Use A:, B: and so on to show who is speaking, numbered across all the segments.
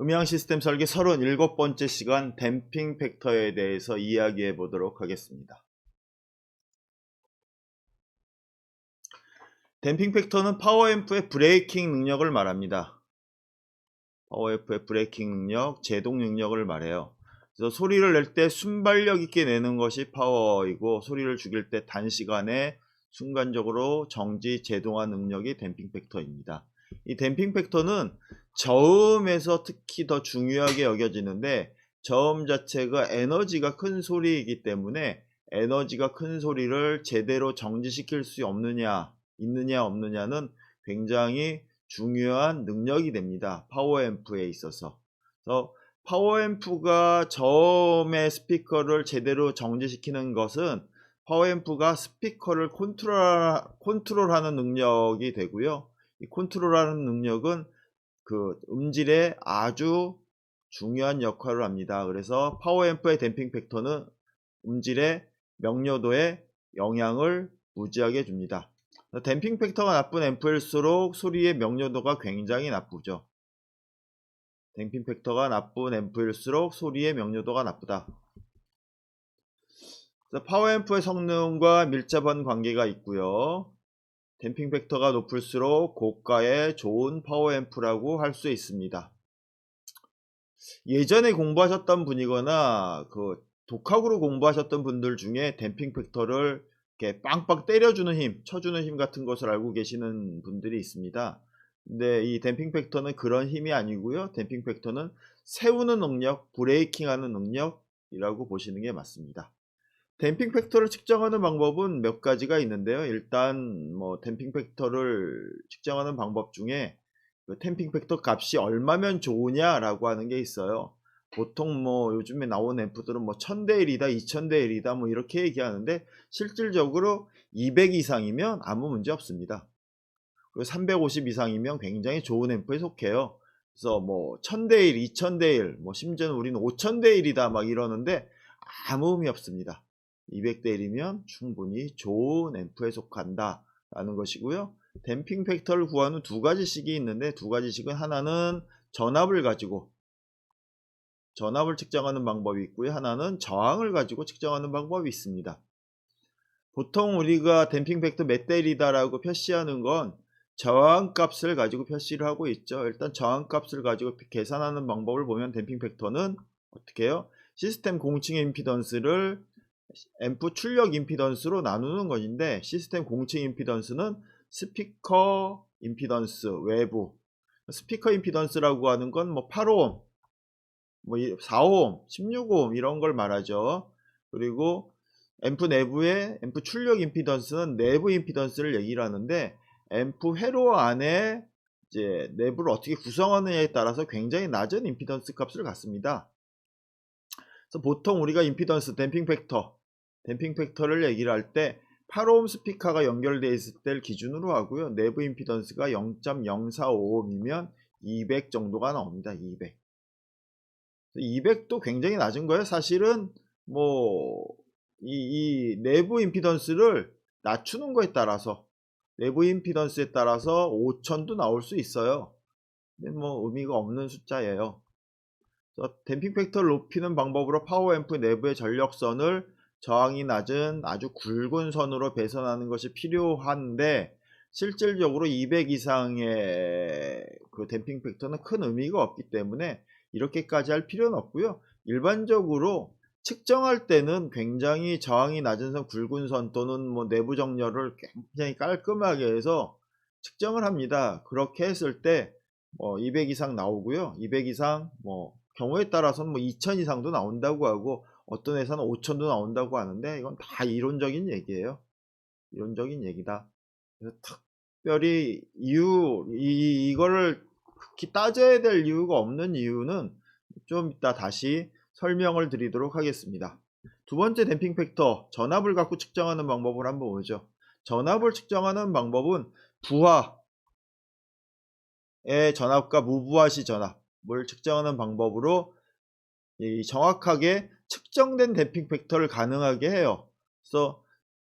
A: 음향 시스템 설계 37번째 시간 댐핑 팩터에 대해서 이야기해 보도록 하겠습니다. 댐핑 팩터는 파워앰프의 브레이킹 능력을 말합니다. 파워앰프의 브레이킹 능력, 제동 능력을 말해요. 그래서 소리를 낼 때 순발력 있게 내는 것이 파워이고 소리를 죽일 때 단시간에 순간적으로 정지 제동한 능력이 댐핑 팩터입니다. 이 댐핑 팩터는 저음에서 특히 더 중요하게 여겨지는데 저음 자체가 에너지가 큰 소리이기 때문에 에너지가 큰 소리를 제대로 정지시킬 수 없느냐 있느냐 없느냐는 굉장히 중요한 능력이 됩니다. 파워앰프에 있어서. 그래서 파워앰프가 저음의 스피커를 제대로 정지시키는 것은 파워앰프가 스피커를 컨트롤, 컨트롤하는 능력이 되고요. 이 컨트롤하는 능력은 그 음질에 아주 중요한 역할을 합니다. 그래서 파워앰프의 댐핑 팩터는 음질의 명료도에 영향을 무지하게 줍니다. 댐핑 팩터가 나쁜 앰프일수록 소리의 명료도가 굉장히 나쁘죠. 댐핑 팩터가 나쁜 앰프일수록 소리의 명료도가 나쁘다. 파워앰프의 성능과 밀접한 관계가 있고요. 댐핑 벡터가 높을수록 고가의 좋은 파워앰프라고 할 수 있습니다. 예전에 공부하셨던 분이거나 그 독학으로 공부하셨던 분들 중에 댐핑 팩터를 이렇게 빵빵 때려주는 힘, 쳐주는 힘 같은 것을 알고 계시는 분들이 있습니다. 근데 이 댐핑 팩터는 그런 힘이 아니고요. 댐핑 팩터는 세우는 능력, 브레이킹하는 능력이라고 보시는 게 맞습니다. 댐핑 팩터를 측정하는 방법은 몇 가지가 있는데요. 일단 뭐 댐핑 팩터를 측정하는 방법 중에 그 댐핑 팩터 값이 얼마면 좋으냐라고 하는 게 있어요. 보통 뭐 요즘에 나온 앰프들은 뭐 1000대1이다, 2000대1이다 뭐 이렇게 얘기하는데 실질적으로 200 이상이면 아무 문제 없습니다. 그리고 350 이상이면 굉장히 좋은 앰프에 속해요. 그래서 뭐 1000대1, 2000대1, 뭐 심지어는 우리는 5000대1이다 막 이러는데 아무 의미 없습니다. 200대 1이면 충분히 좋은 앰프에 속한다 라는 것이고요 댐핑 팩터를 구하는 두 가지 식이 있는데 두 가지 식은 하나는 전압을 가지고 전압을 측정하는 방법이 있고요 하나는 저항을 가지고 측정하는 방법이 있습니다 보통 우리가 댐핑 팩터 몇대 1이다 라고 표시하는 건 저항값을 가지고 표시를 하고 있죠 일단 저항값을 가지고 계산하는 방법을 보면 댐핑 팩터는 어떻게 해요 시스템 공칭 임피던스를 앰프 출력 임피던스로 나누는 것인데 시스템 공칭 임피던스는 스피커 임피던스 외부 스피커 임피던스라고 하는 건 뭐 8옴, 뭐 4옴, 16옴 뭐 이런 걸 말하죠. 그리고 앰프 내부의 앰프 출력 임피던스는 내부 임피던스를 얘기를 하는데 앰프 회로 안에 이제 내부를 어떻게 구성하느냐에 따라서 굉장히 낮은 임피던스 값을 갖습니다. 그래서 보통 우리가 임피던스 댐핑 팩터 댐핑 팩터를 얘기를 할 때 8옴 스피커가 연결되어 있을 때를 기준으로 하고요. 내부 임피던스가 0.045옴이면 200 정도가 나옵니다. 200. 200도 굉장히 낮은 거예요. 사실은 뭐 이 내부 임피던스를 낮추는 거에 따라서 내부 임피던스에 따라서 5000도 나올 수 있어요. 근데 뭐 의미가 없는 숫자예요. 댐핑 팩터를 높이는 방법으로 파워앰프 내부의 전력선을 저항이 낮은 아주 굵은 선으로 배선하는 것이 필요한데 실질적으로 200 이상의 그 댐핑 팩터는 큰 의미가 없기 때문에 이렇게까지 할 필요는 없고요. 일반적으로 측정할 때는 굉장히 저항이 낮은 선, 굵은 선 또는 뭐 내부 정렬을 굉장히 깔끔하게 해서 측정을 합니다. 그렇게 했을 때 뭐 200 어 이상 나오고요. 200 이상 뭐 경우에 따라서는 뭐 2000 이상도 나온다고 하고 어떤 회사는 5천도 나온다고 하는데 이건 다 이론적인 얘기예요. 이론적인 얘기다. 그래서 특별히 이유 이, 이거를 극히 따져야 될 이유가 없는 이유는 좀 이따 다시 설명을 드리도록 하겠습니다. 두 번째 댐핑 팩터 전압을 갖고 측정하는 방법을 한번 보죠. 전압을 측정하는 방법은 부하의 전압과 무부하 시 전압을 측정하는 방법으로 정확하게 측정된 댐핑 팩터를 가능하게 해요. 그래서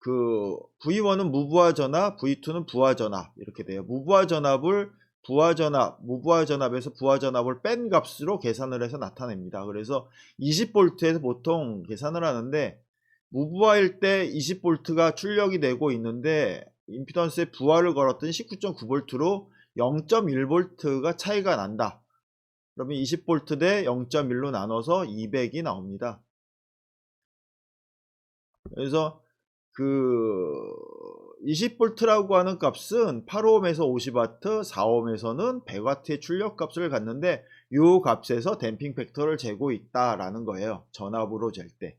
A: 그 V1은 무부하 전압, V2는 부하 전압 이렇게 돼요. 무부하 전압을 부하 전압, 무부하 전압에서 부하 전압을 뺀 값으로 계산을 해서 나타냅니다. 그래서 20V에서 보통 계산을 하는데 무부하일 때 20V가 출력이 되고 있는데 임피던스에 부하를 걸었던 19.9V로 0.1V가 차이가 난다. 그러면 20V 대 0.1로 나눠서 200이 나옵니다. 그래서 그 20V라고 하는 값은 8옴에서 50W, 4옴에서는 100W의 출력 값을 갖는데 이 값에서 댐핑 팩터를 재고 있다라는 거예요. 전압으로 잴 때.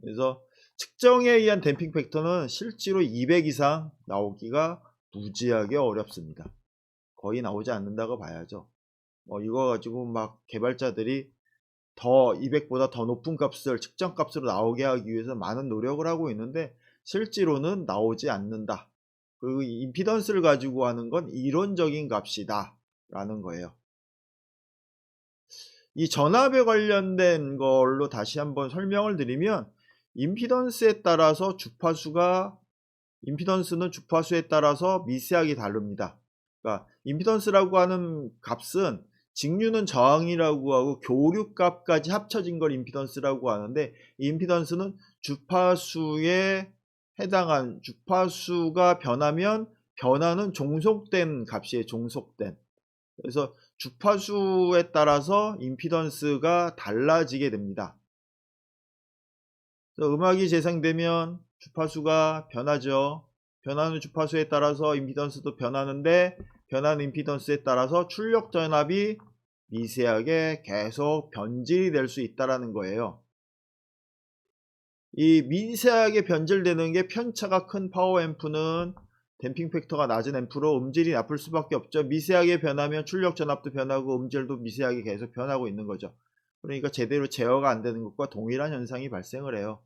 A: 그래서 측정에 의한 댐핑 팩터는 실제로 200 이상 나오기가 무지하게 어렵습니다. 거의 나오지 않는다고 봐야죠. 뭐 이거 가지고 막 개발자들이 더 200보다 더 높은 값을 측정 값으로 나오게 하기 위해서 많은 노력을 하고 있는데 실제로는 나오지 않는다. 그리 임피던스를 가지고 하는 건 이론적인 값이다. 라는 거예요. 이 전압에 관련된 걸로 다시 한번 설명을 드리면 임피던스에 따라서 주파수가 임피던스는 주파수에 따라서 미세하게 다릅니다. 그러니까 임피던스라고 하는 값은 직류는 저항이라고 하고 교류값까지 합쳐진 걸 임피던스라고 하는데 임피던스는 주파수에 해당한 주파수가 변하면 변화는 종속된 값이에요. 종속된. 그래서 주파수에 따라서 임피던스가 달라지게 됩니다. 음악이 재생되면 주파수가 변하죠. 변하는 주파수에 따라서 임피던스도 변하는데 변하는 임피던스에 따라서 출력 전압이 미세하게 계속 변질이 될 수 있다라는 거예요. 이 미세하게 변질되는 게 편차가 큰 파워 앰프는 댐핑 팩터가 낮은 앰프로 음질이 나쁠 수밖에 없죠. 미세하게 변하면 출력 전압도 변하고 음질도 미세하게 계속 변하고 있는 거죠. 그러니까 제대로 제어가 안 되는 것과 동일한 현상이 발생을 해요.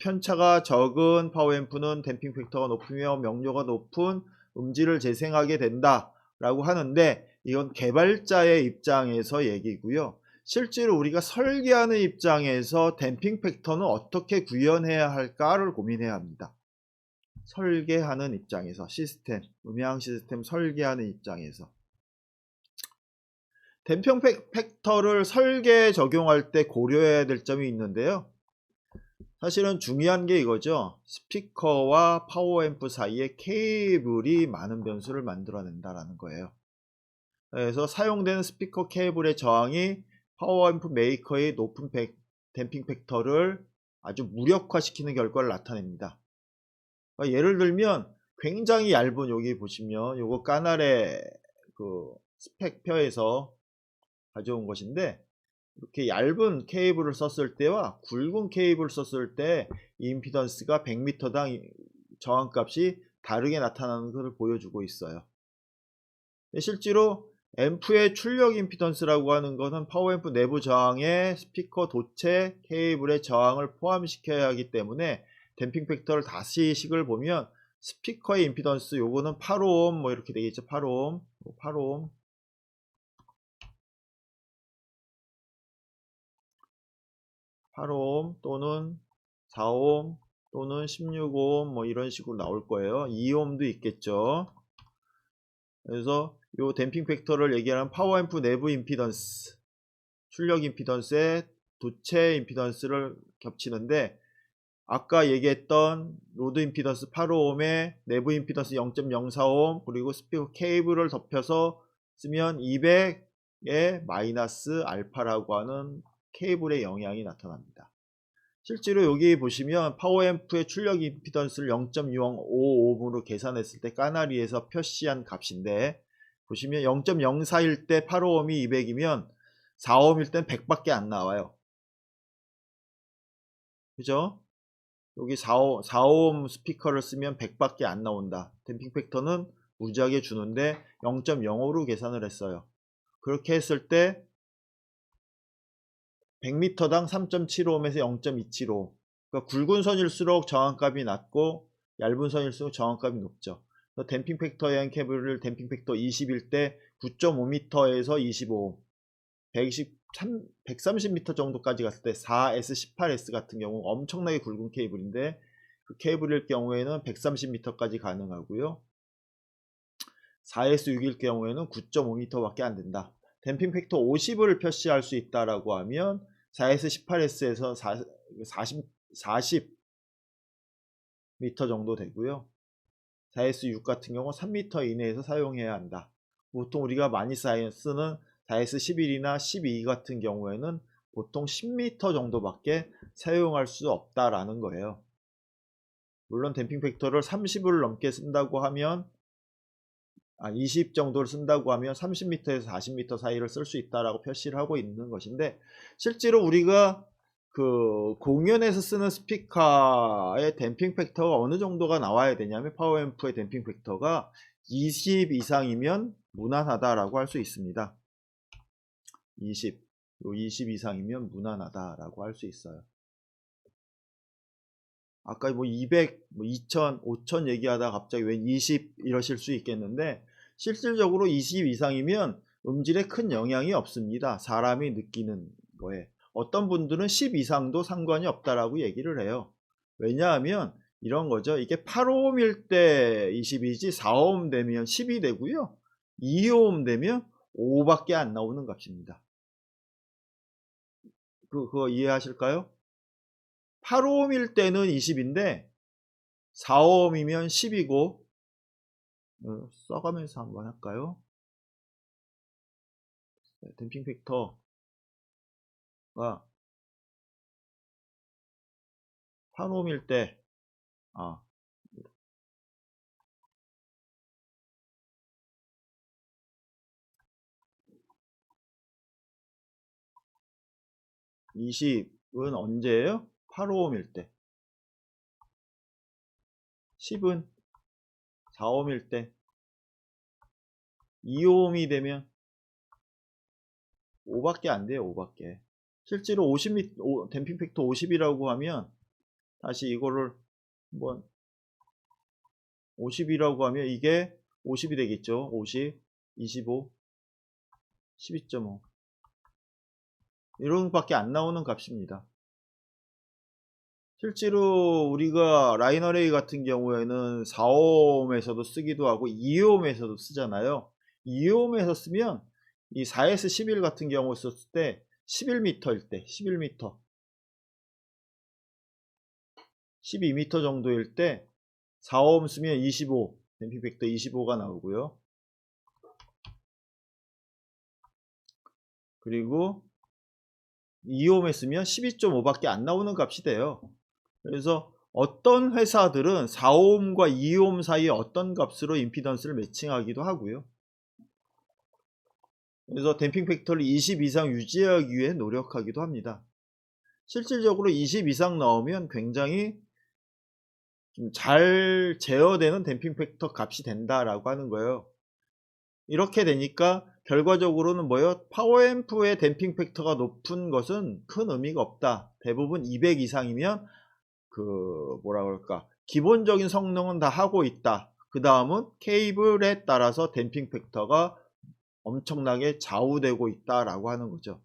A: 편차가 적은 파워 앰프는 댐핑 팩터가 높으며 명료가 높은 음질을 재생하게 된다라고 하는데 이건 개발자의 입장에서 얘기고요. 실제로 우리가 설계하는 입장에서 댐핑 팩터는 어떻게 구현해야 할까를 고민해야 합니다. 설계하는 입장에서 시스템, 음향 시스템 설계하는 입장에서 댐핑 팩터를 설계에 적용할 때 고려해야 될 점이 있는데요. 사실은 중요한 게 이거죠. 스피커와 파워앰프 사이에 케이블이 많은 변수를 만들어낸다라는 거예요. 그래서 사용되는 스피커 케이블의 저항이 파워앰프 메이커의 높은 백, 댐핑 팩터를 아주 무력화시키는 결과를 나타냅니다. 그러니까 예를 들면 굉장히 얇은 여기 보시면 요거 까나레 그 스펙 표에서 가져온 것인데 이렇게 얇은 케이블을 썼을 때와 굵은 케이블 을 썼을 때 임피던스가 100m당 저항값이 다르게 나타나는 것을 보여주고 있어요. 네, 실제로 앰프의 출력 임피던스라고 하는 것은 파워앰프 내부 저항에 스피커 도체 케이블의 저항을 포함시켜야 하기 때문에 댐핑 팩터를 다시 식을 보면 스피커의 임피던스 요거는 8옴 뭐 이렇게 되겠죠. 8옴, 8옴 8옴 또는 4옴 또는 16옴 뭐 이런 식으로 나올 거예요. 2옴도 있겠죠. 그래서 이 댐핑 팩터를 얘기하는 파워앰프 내부 임피던스, 출력 임피던스의 도체 임피던스를 겹치는데 아까 얘기했던 로드 임피던스 8옴의 내부 임피던스 0.04옴 그리고 스피커 케이블을 덮여서 쓰면 200의 마이너스 알파라고 하는 케이블의 영향이 나타납니다. 실제로 여기 보시면 파워앰프의 출력 임피던스를 0.055으로 계산했을 때 까나리에서 표시한 값인데 보시면 0.041때 8호음이 200이면 4호음일 땐 100밖에 안 나와요. 그죠? 여기 4호, 4옴 스피커를 쓰면 100밖에 안 나온다. 댐핑 팩터는 무지하게 주는데 0.05로 계산을 했어요. 그렇게 했을 때 100m당 3 7 5 m 에서 0.275. 그러니까 굵은 선일수록 저항값이 낮고 얇은 선일수록 저항값이 높죠. 그래서 댐핑 팩터에 의한 케이블을 댐핑 팩터 20일 때 9.5m에서 25, 123, 130m 정도까지 갔을 때 4S, 18S 같은 경우 엄청나게 굵은 케이블인데 그 케이블일 경우에는 130m까지 가능하고요. 4S6일 경우에는 9.5m밖에 안 된다. 댐핑 팩터 50을 표시할 수 있다라고 하면 4S 18S에서 40, 40 미터 정도 되고요. 4S6 같은 경우 3미터 이내에서 사용해야 한다. 보통 우리가 많이 쓰는 4S11이나 12 같은 경우에는 보통 10m 정도밖에 사용할 수 없다라는 거예요. 물론 댐핑 팩터를 30을 넘게 쓴다고 하면 20 아, 정도를 쓴다고 하면 30m에서 40m 사이를 쓸 수 있다라고 표시를 하고 있는 것인데 실제로 우리가 그 공연에서 쓰는 스피커의 댐핑 팩터가 어느 정도가 나와야 되냐면 파워앰프의 댐핑 팩터가 20 이상이면 무난하다라고 할 수 있습니다. 20, 20 이상이면 무난하다라고 할 수 있어요. 아까 뭐 200, 뭐 2000, 5000 얘기하다 갑자기 웬20 이러실 수 있겠는데 실질적으로 20 이상이면 음질에 큰 영향이 없습니다. 사람이 느끼는 거에. 어떤 분들은 10 이상도 상관이 없다라고 얘기를 해요. 왜냐하면 이런 거죠. 이게 8옴일 때 20이지 4옴 되면 10이 되고요. 2옴 되면 5밖에 안 나오는 값입니다. 그, 그거 이해하실까요? 8옴일 때는 20인데 4옴이면 10이고 어, 써가면서 한번 할까요? 네, 댐핑 팩터가 8옴일 때 아, 이십은 언제예요? 8호음일 때 10은 4홈일 때 2홈이 되면 5밖에 안 돼요 5밖에 실제로 50m 댐핑 팩터 50이라고 하면 다시 이거를 한번 50이라고 하면 이게 50이 되겠죠 50 25 12.5 이런 밖에 안 나오는 값입니다 실제로 우리가 라이너레이 같은 경우에는 4옴에서도 쓰기도 하고 2옴에서도 쓰잖아요. 2옴에서 쓰면 이 4S11 같은 경우 썼을 때 11m일 때 11m 12m 정도일 때 4옴 쓰면 25 MP100도 25가 나오고요. 그리고 2옴에 쓰면 12.5밖에 안 나오는 값이 돼요. 그래서 어떤 회사들은 4옴과 2옴 사이에 어떤 값으로 임피던스를 매칭하기도 하고요. 그래서 댐핑 팩터를 20 이상 유지하기 위해 노력하기도 합니다. 실질적으로 20 이상 나오면 굉장히 좀 잘 제어되는 댐핑 팩터 값이 된다라고 하는 거예요. 이렇게 되니까 결과적으로는 뭐요 파워앰프의 댐핑 팩터가 높은 것은 큰 의미가 없다. 대부분 200 이상이면 그 뭐라 그럴까 기본적인 성능은 다 하고 있다. 그 다음은 케이블에 따라서 댐핑 팩터가 엄청나게 좌우되고 있다라고 하는 거죠.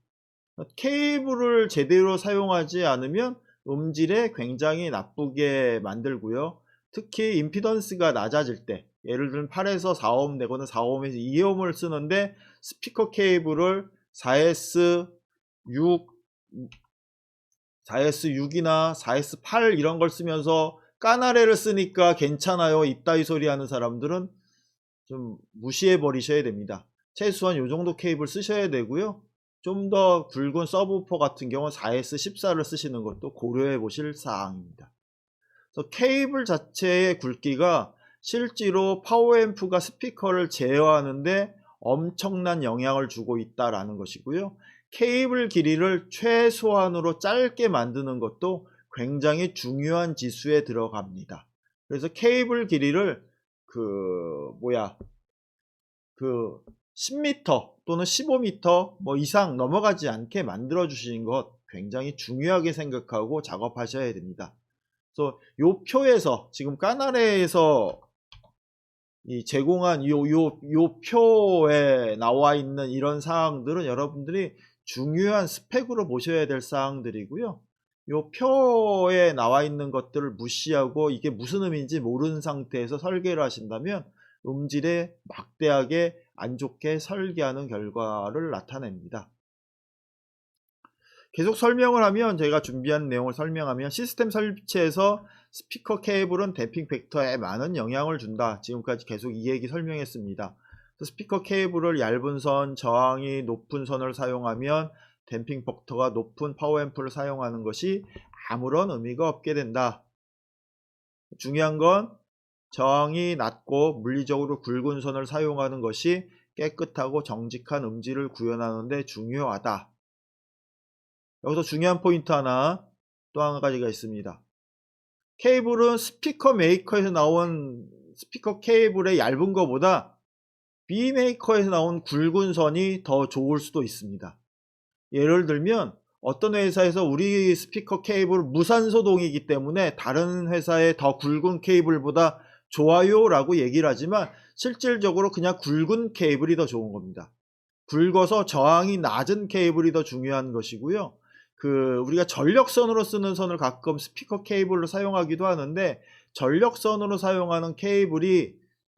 A: 케이블을 제대로 사용하지 않으면 음질에 굉장히 나쁘게 만들고요. 특히 임피던스가 낮아질 때 예를 들면 8에서 4옴 내거나 4옴에서 2옴을 쓰는데 스피커 케이블을 4S, 6, 4S6이나 4S8 이런 걸 쓰면서 까나레를 쓰니까 괜찮아요. 이따위 소리 하는 사람들은 좀 무시해 버리셔야 됩니다. 최소한 이 정도 케이블 쓰셔야 되고요. 좀 더 굵은 서브퍼 같은 경우는 4S14를 쓰시는 것도 고려해 보실 사항입니다. 그래서 케이블 자체의 굵기가 실제로 파워앰프가 스피커를 제어하는데 엄청난 영향을 주고 있다라는 것이고요. 케이블 길이를 최소한으로 짧게 만드는 것도 굉장히 중요한 지수에 들어갑니다. 그래서 케이블 길이를 그 뭐야 그 10m 또는 15m 뭐 이상 넘어가지 않게 만들어 주시는 것 굉장히 중요하게 생각하고 작업하셔야 됩니다. 그래서 요 표에서 지금 까나레에서 이 제공한 요요요 표에 나와 있는 이런 사항들은 여러분들이 중요한 스펙으로 보셔야 될 사항들이고요. 요 표에 나와 있는 것들을 무시하고 이게 무슨 의미인지 모르는 상태에서 설계를 하신다면 음질에 막대하게 안 좋게 설계하는 결과를 나타냅니다. 계속 설명을 하면 제가 준비한 내용을 설명하면 시스템 설치에서 스피커 케이블은 댐핑 팩터에 많은 영향을 준다. 지금까지 계속 이 얘기 설명했습니다. 스피커 케이블을 얇은 선, 저항이 높은 선을 사용하면 댐핑 벡터가 높은 파워앰프를 사용하는 것이 아무런 의미가 없게 된다. 중요한 건 저항이 낮고 물리적으로 굵은 선을 사용하는 것이 깨끗하고 정직한 음질을 구현하는데 중요하다. 여기서 중요한 포인트 하나 또 한 가지가 있습니다. 케이블은 스피커 메이커에서 나온 스피커 케이블의 얇은 것보다 B메이커에서 나온 굵은 선이 더 좋을 수도 있습니다. 예를 들면 어떤 회사에서 우리 스피커 케이블 무산소동이기 때문에 다른 회사의 더 굵은 케이블보다 좋아요 라고 얘기를 하지만 실질적으로 그냥 굵은 케이블이 더 좋은 겁니다. 굵어서 저항이 낮은 케이블이 더 중요한 것이고요. 그 우리가 전력선으로 쓰는 선을 가끔 스피커 케이블로 사용하기도 하는데 전력선으로 사용하는 케이블이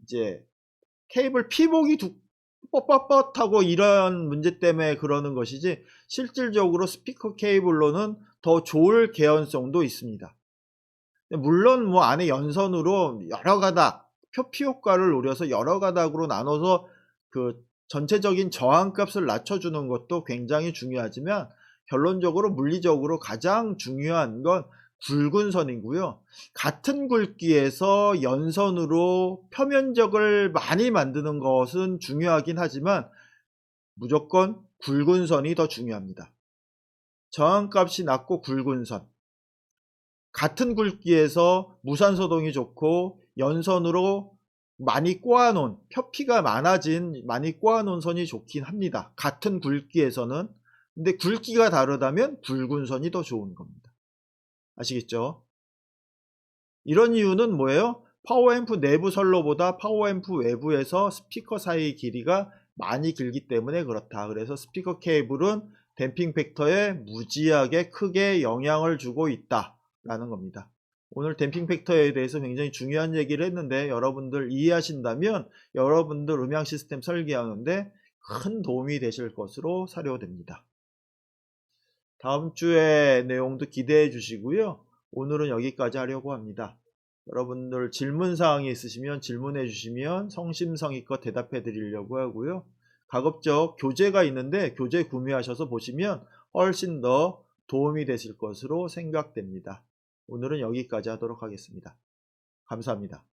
A: 이제 케이블 피복이 두, 뻣뻣뻣하고 이런 문제 때문에 그러는 것이지 실질적으로 스피커 케이블로는 더 좋을 개연성도 있습니다. 물론 뭐 안에 연선으로 여러 가닥 표피 효과를 노려서 여러 가닥으로 나눠서 그 전체적인 저항값을 낮춰주는 것도 굉장히 중요하지만 결론적으로 물리적으로 가장 중요한 건 굵은 선이고요. 같은 굵기에서 연선으로 표면적을 많이 만드는 것은 중요하긴 하지만 무조건 굵은 선이 더 중요합니다. 저항값이 낮고 굵은 선. 같은 굵기에서 무산소동이 좋고 연선으로 많이 꼬아놓은 표피가 많아진 많이 꼬아놓은 선이 좋긴 합니다. 같은 굵기에서는 근데 굵기가 다르다면 굵은 선이 더 좋은 겁니다. 아시겠죠? 이런 이유는 뭐예요? 파워앰프 내부 선로보다 파워앰프 외부에서 스피커 사이의 길이가 많이 길기 때문에 그렇다. 그래서 스피커 케이블은 댐핑 팩터에 무지하게 크게 영향을 주고 있다. 라는 겁니다. 오늘 댐핑 팩터에 대해서 굉장히 중요한 얘기를 했는데 여러분들 이해하신다면 여러분들 음향 시스템 설계하는데 큰 도움이 되실 것으로 사료됩니다. 다음 주에 내용도 기대해 주시고요. 오늘은 여기까지 하려고 합니다. 여러분들 질문 사항이 있으시면 질문해 주시면 성심성의껏 대답해 드리려고 하고요. 가급적 교재가 있는데 교재 구매하셔서 보시면 훨씬 더 도움이 되실 것으로 생각됩니다. 오늘은 여기까지 하도록 하겠습니다. 감사합니다.